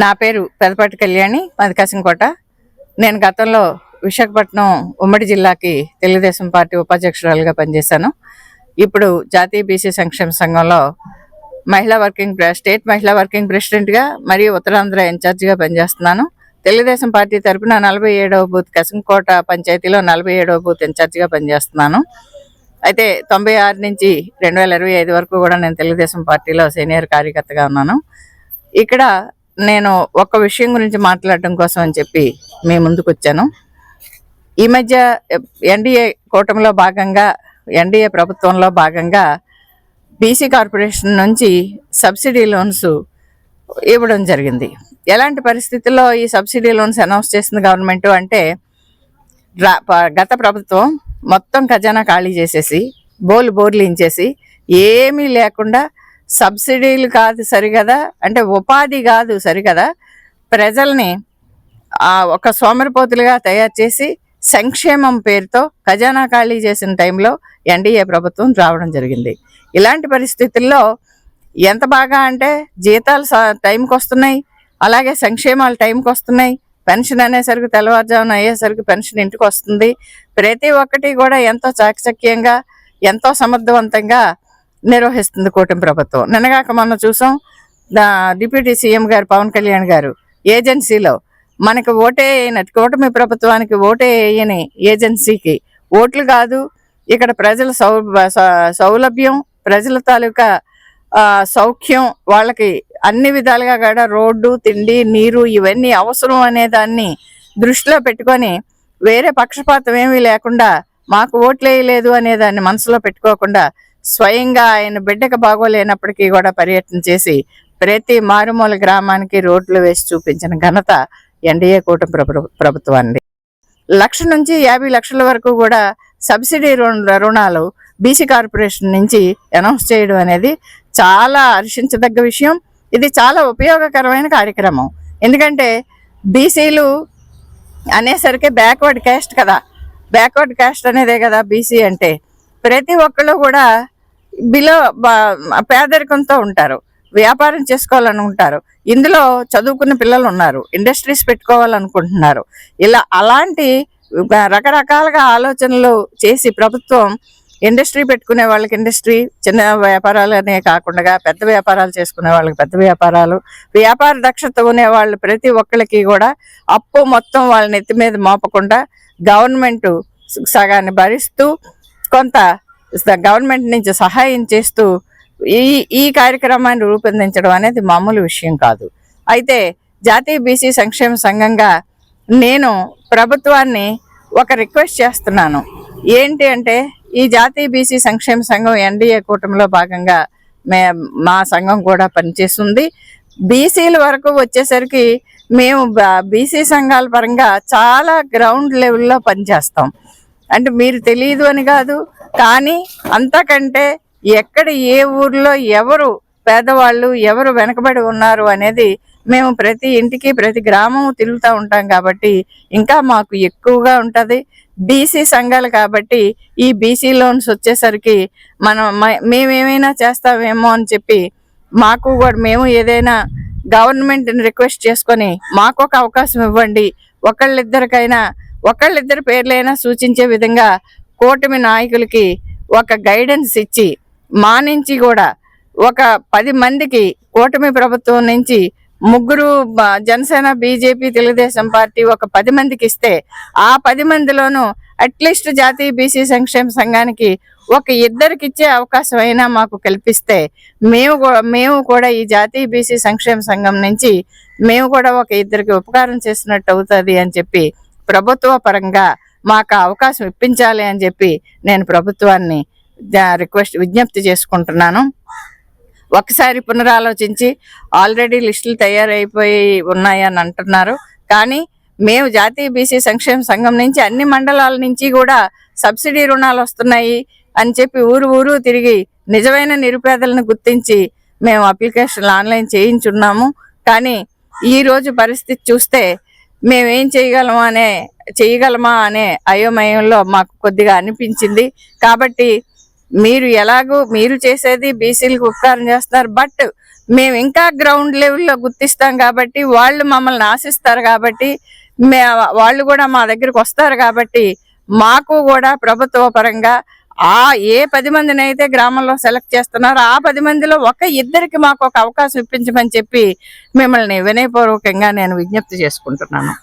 నా పేరు పెదపాటి కళ్యాణి మాది కసింకోట నేను గతంలో విశాఖపట్నం ఉమ్మడి జిల్లాకి తెలుగుదేశం పార్టీ ఉపాధ్యక్షురాలుగా పనిచేశాను. ఇప్పుడు జాతీయ బీసీ సంక్షేమ సంఘంలో మహిళా వర్కింగ్ స్టేట్ మహిళా వర్కింగ్ ప్రెసిడెంట్గా మరియు ఉత్తరాంధ్ర ఇన్ఛార్జిగా పనిచేస్తున్నాను. తెలుగుదేశం పార్టీ తరపున నలభై ఏడవ బూత్ కసింకోట పంచాయతీలో నలభై ఏడవ బూత్ ఇన్ఛార్జిగా పనిచేస్తున్నాను. అయితే తొంభై ఆరు నుంచి రెండు వేల ఇరవై ఐదు వరకు కూడా నేను తెలుగుదేశం పార్టీలో సీనియర్ కార్యకర్తగా ఉన్నాను. ఇక్కడ నేను ఒక విషయం గురించి మాట్లాడడం కోసం అని చెప్పి మీ ముందుకు వచ్చాను. ఈ మధ్య ఎన్డీఏ కూటమిలో భాగంగా ఎన్డీఏ ప్రభుత్వంలో భాగంగా బీసీ కార్పొరేషన్ నుంచి సబ్సిడీ లోన్స్ ఇవ్వడం జరిగింది. ఎలాంటి పరిస్థితుల్లో ఈ సబ్సిడీ లోన్స్ అనౌన్స్ చేసింది గవర్నమెంట్ అంటే గత ప్రభుత్వం మొత్తం ఖజానా ఖాళీ చేసేసి బోలు బోర్లు ఇంచేసి ఏమీ లేకుండా సబ్సిడీలు కాదు సరిగదా? అంటే ఉపాధి కాదు సరిగదా? ప్రజల్ని ఆ ఒక సోమరిపోతులుగా తయారు చేసి సంక్షేమం పేరుతో ఖజానా ఖాళీ చేసిన టైంలో ఎన్డీఏ ప్రభుత్వం రావడం జరిగింది. ఇలాంటి పరిస్థితుల్లో ఎంత బాగా అంటే జీతాలు టైంకి వస్తున్నాయి అలాగే సంక్షేమాలు టైంకి వస్తున్నాయి. పెన్షన్ అనేసరికి తెల్లవారుజామున అయ్యేసరికి పెన్షన్ ఇంటికి వస్తుంది. ప్రతి ఒక్కటి కూడా ఎంతో చాకచక్యంగా ఎంతో సమర్థవంతంగా నిర్వహిస్తుంది కూటమి ప్రభుత్వం. నిన్నగాక మొన్న చూసాం దా డిప్యూటీ సీఎం గారు పవన్ కళ్యాణ్ గారు ఏజెన్సీలో మనకు ఓటే అయినట్టు కూటమి ప్రభుత్వానికి ఓటే వేయని ఏజెన్సీకి ఓట్లు కాదు ఇక్కడ ప్రజల సౌ సౌలభ్యం ప్రజల తాలూకా సౌఖ్యం వాళ్ళకి అన్ని విధాలుగా కూడా రోడ్డు తిండి నీరు ఇవన్నీ అవసరం అనే దాన్ని దృష్టిలో పెట్టుకొని వేరే పక్షపాతం ఏమీ లేకుండా మాకు ఓట్లు వేయలేదు మనసులో పెట్టుకోకుండా స్వయంగా ఆయన బిడ్డకు బాగోలేనప్పటికీ కూడా పర్యటన చేసి ప్రతి మారుమూల గ్రామానికి రోడ్లు వేసి చూపించిన ఘనత ఎన్డీఏ కూటమి ప్రభుత్వాన్ని లక్ష నుంచి యాభై లక్షల వరకు కూడా సబ్సిడీ రుణాలు బీసీ కార్పొరేషన్ నుంచి అనౌన్స్ చేయడం అనేది చాలా హర్షించదగ్గ విషయం. ఇది చాలా ఉపయోగకరమైన కార్యక్రమం. ఎందుకంటే బీసీలు అనేసరికి బ్యాక్వర్డ్ క్యాస్ట్ కదా. బ్యాక్వర్డ్ క్యాస్ట్ అనేదే కదా బీసీ అంటే. ప్రతి ఒక్కళ్ళు కూడా బిలో పేదరికంతో ఉంటారు. వ్యాపారం చేసుకోవాలని ఉంటారు. ఇందులో చదువుకున్న పిల్లలు ఉన్నారు. ఇండస్ట్రీస్ పెట్టుకోవాలనుకుంటున్నారు. ఇలా అలాంటి రకరకాలుగా ఆలోచనలు చేసి ప్రభుత్వం ఇండస్ట్రీ పెట్టుకునే వాళ్ళకి ఇండస్ట్రీ చిన్న వ్యాపారాలనే కాకుండా పెద్ద వ్యాపారాలు చేసుకునే వాళ్ళకి పెద్ద వ్యాపారాలు వ్యాపార దక్షత ఉన్న వాళ్ళు ప్రతి ఒక్కరికి కూడా అప్పు మొత్తం వాళ్ళ నెత్తి మీద మోపకుండా గవర్నమెంట్ సగాన్ని భరిస్తూ కొంత గవర్నమెంట్ నుంచి సహాయం చేస్తూ ఈ ఈ కార్యక్రమాన్ని రూపొందించడం అనేది మామూలు విషయం కాదు. అయితే జాతీయ బీసీ సంక్షేమ సంఘంగా నేను ప్రభుత్వాన్ని ఒక రిక్వెస్ట్ చేస్తున్నాను. ఏంటి అంటే ఈ జాతీయ బీసీ సంక్షేమ సంఘం ఎన్డీఏ కూటమిలో భాగంగా మే మా సంఘం కూడా పనిచేస్తుంది. బీసీల వరకు వచ్చేసరికి మేము బీసీ సంఘాల పరంగా చాలా గ్రౌండ్ లెవెల్లో పనిచేస్తాం. అంటే మీరు తెలియదు అని కాదు కానీ అంతకంటే ఎక్కడ ఏ ఊర్లో ఎవరు పేదవాళ్ళు ఎవరు వెనకబడి ఉన్నారు అనేది మేము ప్రతి ఇంటికి ప్రతి గ్రామం తిరుగుతూ ఉంటాం కాబట్టి ఇంకా మాకు ఎక్కువగా ఉంటుంది. బీసీ సంఘాలు కాబట్టి ఈ బీసీ లోన్స్ వచ్చేసరికి మనం మ- మేమేమైనా చేస్తామేమో అని చెప్పి మాకు కూడా మేము ఏదైనా గవర్నమెంట్ని రిక్వెస్ట్ చేసుకొని మాకు ఒక అవకాశం ఇవ్వండి. ఒకళ్ళిద్దరికైనా ఒకళ్ళిద్దరి పేర్లైనా సూచించే విధంగా కూటమి నాయకులకి ఒక గైడెన్స్ ఇచ్చి మా నుంచి కూడా ఒక పది మందికి కూటమి ప్రభుత్వం నుంచి ముగ్గురు జనసేన బీజేపీ తెలుగుదేశం పార్టీ ఒక పది మందికి ఇస్తే ఆ పది మందిలోనూ అట్లీస్ట్ జాతీయ బీసీ సంక్షేమ సంఘానికి ఒక ఇద్దరికి ఇచ్చే అవకాశం అయినా మాకు కల్పిస్తే మేము మేము కూడా ఈ జాతీయ బీసీ సంక్షేమ సంఘం నుంచి మేము కూడా ఒక ఇద్దరికి ఉపకారం చేసినట్టు అవుతుంది అని చెప్పి ప్రభుత్వ పరంగా మాకు అవకాశం ఇప్పించాలి అని చెప్పి నేను ప్రభుత్వాన్ని రిక్వెస్ట్ విజ్ఞప్తి చేసుకుంటున్నాను. ఒకసారి పునరాలోచించి ఆల్రెడీ లిస్టులు తయారైపోయి ఉన్నాయని అంటున్నారు. కానీ మేము జాతీయ బీసీ సంక్షేమ సంఘం నుంచి అన్ని మండలాల నుంచి కూడా సబ్సిడీ రుణాలు వస్తున్నాయి అని చెప్పి ఊరు ఊరు తిరిగి నిజమైన నిరుపేదలను గుర్తించి మేము అప్లికేషన్లు ఆన్లైన్ చేయించున్నాము. కానీ ఈరోజు పరిస్థితి చూస్తే మేమేం చేయగలము అనే చేయగలమా అనే అయోమయంలో మాకు కొద్దిగా అనిపించింది. కాబట్టి మీరు ఎలాగో మీరు చేసేది బీసీలకు ఉపకారం చేస్తున్నారు. బట్ మేము ఇంకా గ్రౌండ్ లెవెల్లో గుర్తిస్తాం కాబట్టి వాళ్ళు మమ్మల్ని ఆశిస్తారు కాబట్టి మే వాళ్ళు కూడా మా దగ్గరికి వస్తారు కాబట్టి మాకు కూడా ప్రభుత్వ పరంగా ఆ ఏ పది మందిని అయితే గ్రామంలో సెలెక్ట్ చేస్తున్నారో ఆ పది మందిలో ఒక ఇద్దరికి మాకు ఒక అవకాశం ఇప్పించమని చెప్పి మిమ్మల్ని వినయపూర్వకంగా నేను విజ్ఞప్తి చేసుకుంటున్నాను.